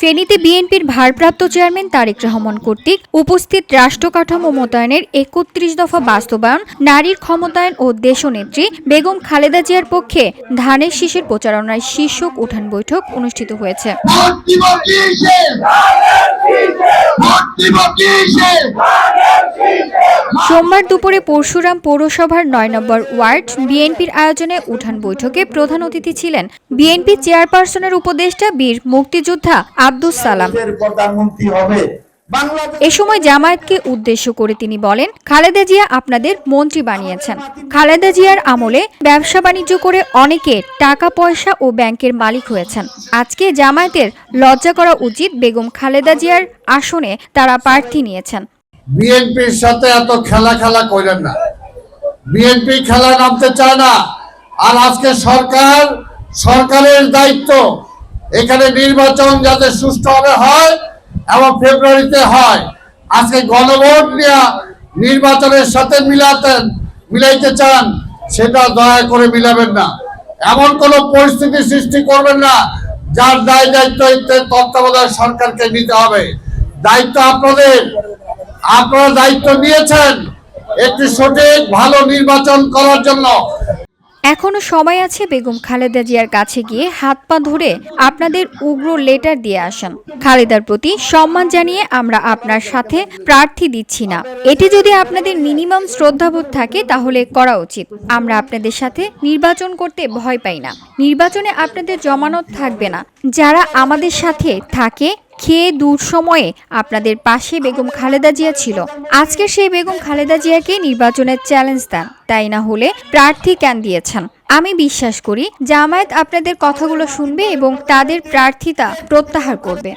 ফেনীতে বিএনপির ভারপ্রাপ্ত চেয়ারম্যান তারেক রহমান কর্তৃক উপস্থিত রাষ্ট্র কাঠামো মোতায়েনের একত্রিশ দফা বাস্তবায়ন, নারীর ক্ষমতায়ন ও দেশনেত্রী বেগম খালেদা জিয়ার পক্ষে ধানের শীষের প্রচারণায় শীর্ষক উঠান বৈঠক অনুষ্ঠিত হয়েছে। সোমবার দুপুরে পরশুরাম পৌরসভার নয় নম্বর ওয়ার্ড বিএনপির আয়োজনে উঠান বৈঠকে প্রধান অতিথি ছিলেন বিএনপি চেয়ারপারসনের উপদেষ্টা বীর মুক্তিযোদ্ধা আব্দুস সালাম। প্রধানমন্ত্রী হবে। এ সময় জামায়াতকে উদ্দেশ্য করে তিনি বলেন খালেদা জিয়া আপনাদের মন্ত্রী বানিয়েছেন। খালেদা জিয়ার আমলে ব্যবসা বাণিজ্য করে অনেকে টাকা পয়সা ও ব্যাংকের মালিক হয়েছেন। আজকে জামায়াতের লজ্জা করা উচিত বেগম খালেদা জিয়ার আসনে তারা প্রার্থী নিয়েছেন। বিএনপির সাথে এত খেলা খেলা করেন না। বিএনপি খেলা নামতে চায় না। আর আজকে সরকার, সরকারের দায়িত্ব এখানে নির্বাচন যাতে সুষ্ঠুভাবে হয় এবং ফেব্রুয়ারিতে হয়। আজকে গণভোট নিয়ে নির্বাচনের সাথে মিলাতেন, মিলাইতে চান, সেটা দয়া করে মিলাবেন না। এমন কোন পরিস্থিতি সৃষ্টি করবেন না, যার দায় দায়িত্ব তত্ত্বাবধায়ক সরকারকে নিতে হবে। দায়িত্ব আপনাদের। আপনারা দায়িত্ব নিয়েছেন একটি সঠিক, ভালো নির্বাচন করার জন্য। এখনও সময় আছে বেগম খালেদা জিয়ার কাছে গিয়ে হাত পা ধরে আপনাদের উগ্র লেটার দিয়ে আসেন। খালেদার প্রতি সম্মান জানিয়ে আমরা আপনার সাথে প্রার্থী দিচ্ছি না। এটি যদি আপনাদের মিনিমাম শ্রদ্ধাবোধ থাকে তাহলে করা উচিত। আমরা আপনাদের সাথে নির্বাচন করতে ভয় পাই না। নির্বাচনে আপনাদের জমানত থাকবে না। যারা আমাদের সাথে থাকে খেয়ে দূর সময়ে আপনাদের পাশে বেগম খালেদা জিয়া ছিল। আজকে সেই বেগম খালেদা জিয়াকে নির্বাচনের চ্যালেঞ্জ দেন। তাই না হলে প্রার্থী কেন দিয়েছেন? আমি বিশ্বাস করি জামায়াত আপনাদের কথাগুলো শুনবে এবং তাদের প্রার্থিতা প্রত্যাহার করবে।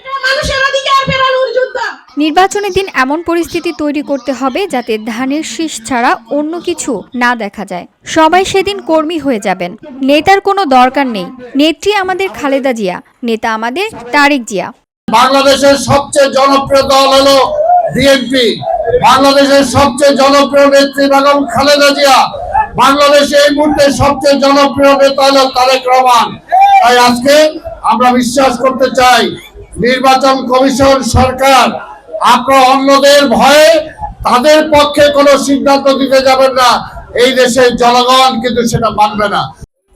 নির্বাচনের দিন এমন পরিস্থিতি তৈরি করতে হবে যাতে ধানের শীষ ছাড়া অন্য কিছু না দেখা যায়। সবাই সেদিন কর্মী হয়ে যাবেন। নেতার কোনো দরকার নেই। নেত্রী আমাদের খালেদা জিয়া, নেতা আমাদের তারেক জিয়া। বাংলাদেশের সবচেয়ে জনপ্রিয় দল হলো বিএনপি বাংলাদেশের সবচেয়ে জনপ্রিয় নেত্রী বেগম খালেদা জিয়া। বাংলাদেশে এই মুহূর্তে সবচেয়ে জনপ্রিয় নেতা হলো তারেক রহমান। তাই আজকে আমরা বিশ্বাস করতে চাই, নির্বাচন কমিশন সরকার আপনারা অন্যদের ভয়ে তাদের পক্ষে কোনো সিদ্ধান্ত দিতে যাবেন না। এই দেশের জনগণ কিন্তু সেটা মানবে না।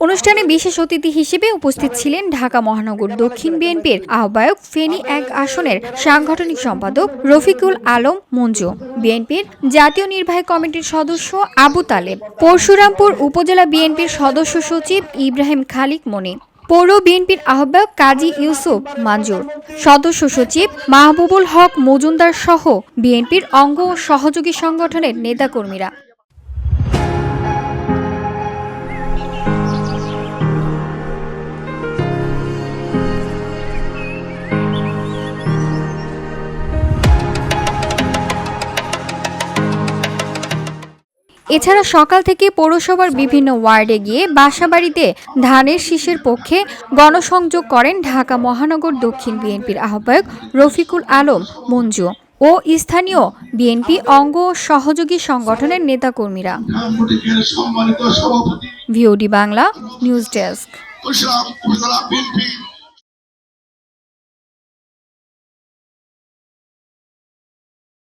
অনুষ্ঠানে বিশেষ অতিথি হিসেবে উপস্থিত ছিলেন ঢাকা মহানগর দক্ষিণ বিএনপির আহ্বায়ক ফেনী এক আসনের সাংগঠনিক সম্পাদক রফিকুল আলম মঞ্জু, বিএনপির জাতীয় নির্বাহী কমিটির সদস্য আবু তালেব, পরশুরামপুর উপজেলা বিএনপির সদস্য সচিব ইব্রাহিম খালিক মনি, পৌর বিএনপির আহ্বায়ক কাজী ইউসুফ মাঞ্জুর, সদস্য সচিব মাহবুবুল হক মজুমদার সহ বিএনপির অঙ্গ ও সহযোগী সংগঠনের নেতাকর্মীরা। এছাড়া সকাল থেকে পৌরসভার বিভিন্ন ওয়ার্ডে গিয়ে বাসাবাড়িতে ধানের শীষের পক্ষে গণসংযোগ করেন ঢাকা মহানগর দক্ষিণ বিএনপির আহ্বায়ক রফিকুল আলম মঞ্জু ও স্থানীয় বিএনপি অঙ্গ ও সহযোগী সংগঠনের নেতাকর্মীরা। VOD Bangla news desk.